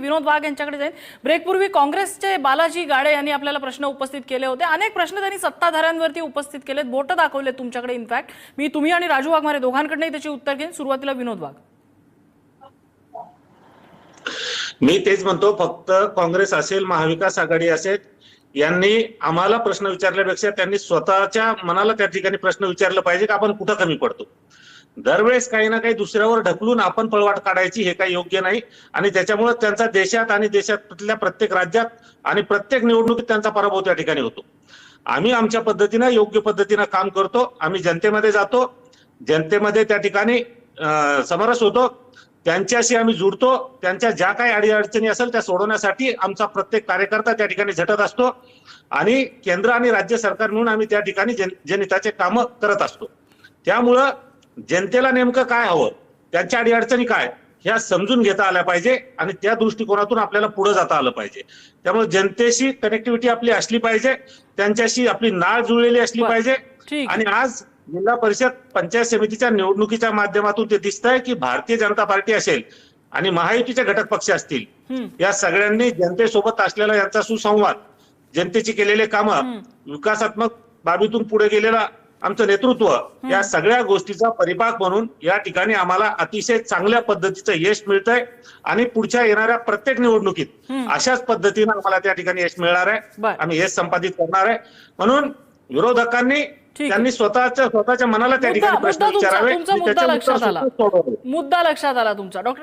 विनोद वाघ यांच्याकडे जाईन ब्रेकपूर्वी काँग्रेसचे बालाजी गाडे यांनी आपल्याला प्रश्न उपस्थित केले होते. अनेक प्रश्न त्यांनी सत्ताधाऱ्यांवरती उपस्थित केलेत. बोटं दाखवले तुमच्याकडे इनफॅक्ट मी तुम्ही आणि राजू वाघमारे दोघांकडनंही त्याची उत्तर घेईन. सुरुवातीला विनोद वाघ. मी तेच म्हणतो फक्त काँग्रेस असेल महाविकास आघाडी असेल यांनी आम्हाला प्रश्न विचारल्यापेक्षा त्यांनी स्वतःच्या मनाला त्या ठिकाणी प्रश्न विचारला पाहिजे की आपण कुठं कमी पडतो? दरवेळेस काही ना काही दुसऱ्यावर ढकलून आपण पळवाट काढायची हे काही योग्य नाही. आणि त्याच्यामुळे त्यांचा देशात आणि देशातल्या प्रत्येक राज्यात आणि प्रत्येक निवडणुकीत त्यांचा पराभव त्या ठिकाणी होतो. आम्ही आमच्या पद्धतीनं योग्य पद्धतीनं काम करतो. आम्ही जनतेमध्ये जातो. जनतेमध्ये त्या ठिकाणी समरस होतो. त्यांच्याशी आम्ही जुडतो. त्यांच्या ज्या काही अडीअडचणी असेल त्या सोडवण्यासाठी आमचा प्रत्येक कार्यकर्ता त्या ठिकाणी झटत असतो. आणि केंद्र आणि राज्य सरकार म्हणून आम्ही त्या ठिकाणी जन जनहिताचे कामं करत असतो. त्यामुळं जनतेला नेमकं काय हवं त्यांच्या अडीअडचणी काय ह्या समजून घेता आल्या पाहिजे आणि त्या दृष्टिकोनातून आपल्याला पुढे जाता आलं पाहिजे त्यामुळे जनतेशी कनेक्टिव्हिटी आपली असली पाहिजे त्यांच्याशी आपली नाळ जुळलेली असली. पाहिजे आणि आज जिल्हा परिषद पंचायत समितीच्या निवडणुकीच्या माध्यमातून ते दिसत आहे की भारतीय जनता पार्टी असेल आणि महायुतीचे घटक पक्ष असतील. या सगळ्यांनी जनतेसोबत असलेला यांचा सुसंवाद जनतेची केलेले कामं. विकासात्मक बाबीतून पुढे गेलेला आमचं नेतृत्व या सगळ्या गोष्टीचा परिपाक म्हणून या ठिकाणी आम्हाला अतिशय चांगल्या पद्धतीचं यश मिळतंय आणि पुढच्या येणाऱ्या प्रत्येक निवडणुकीत. अशाच पद्धतीनं आम्हाला त्या ठिकाणी यश मिळणार आहे. आम्ही यश संपादित करणार आहे म्हणून विरोधकांनी. त्यांनी स्वतःच्या स्वतःच्या मनाला त्या ठिकाणी प्रश्न विचारावे. मुद्दा लक्षात आला तुमचा डॉक्टर